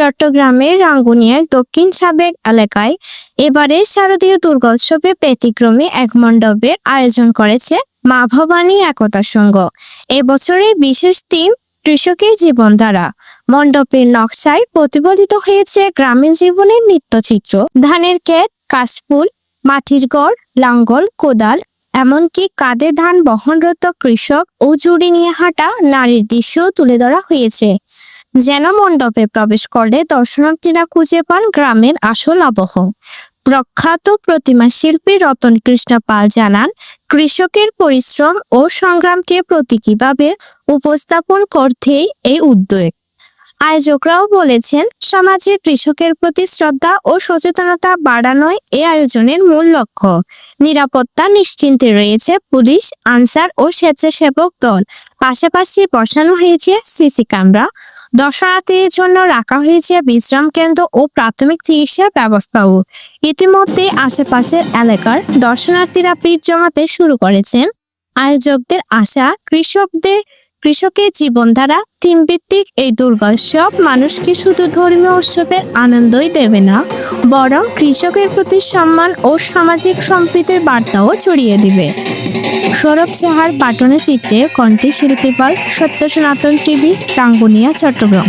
চট্টগ্রামের রাঙ্গুনিয়ার দক্ষিণ সাবেক এলাকায় এবারে শারদীয় দুর্গোৎসবে ব্যতিক্রমী এক মণ্ডপের আয়োজন করেছে মা ভবানী একতা সংঘ। এবছরের বিশেষ থিম কৃষকের জীবনধারা। মণ্ডপের নকশায় প্রতিফলিত হয়েছে গ্রামীণ জীবনের নিত্যচিত্র। ধানের ক্ষেত, কাশফুল, মাটির গড়, লাঙ্গল, কোদাল এমনকি কাঁধে ধান বহনরত কৃষক ও জুড়ি নিয়ে হাঁটা নারীর দৃশ্যও তুলে ধরা হয়েছে। যেন মণ্ডপে প্রবেশ করলে দর্শনার্থীরা খুঁজে পান গ্রামের আসল আবহ। প্রখ্যাত প্রতিমা শিল্পী রতন কৃষ্ণ পাল জানান, কৃষকের পরিশ্রম ও সংগ্রামকে প্রতীকীভাবে উপস্থাপন করতেই এই উদ্যোগ। আয়োজকরাও বলেছেন, সমাজে কৃষকের প্রতি শ্রদ্ধা ও সচেতনতা বাড়ানোই এ আয়োজনের মূল লক্ষ্য। নিরাপত্তা নিশ্চিন্তে রয়েছে পুলিশ, আনসার ও স্বেচ্ছাসেবক দল। পাশাপাশি বসানো হয়েছে সিসি ক্যামেরা। দর্শনার্থীদের জন্য রাখা হয়েছে বিশ্রাম কেন্দ্র ও প্রাথমিক চিকিৎসার ব্যবস্থাও। ইতিমধ্যে আশেপাশের এলাকার দর্শনার্থীরা ভিড় জমাতে শুরু করেছেন। আয়োজকদের আশা, কৃষকদের কৃষকের জীবনধারা থিমভিত্তিক এই দুর্গোৎসব মানুষকে শুধু ধর্মীয় উৎসবের আনন্দই দেবে না, বরং কৃষকের প্রতি সম্মান ও সামাজিক সম্প্রীতির বার্তাও ছড়িয়ে দিবে। সৌরভ সাহার পাটনে চিত্রে কণ্ঠে শিল্পী পাল সত্য সনাতন টিভি, টাঙ্গুনিয়া, চট্টগ্রাম।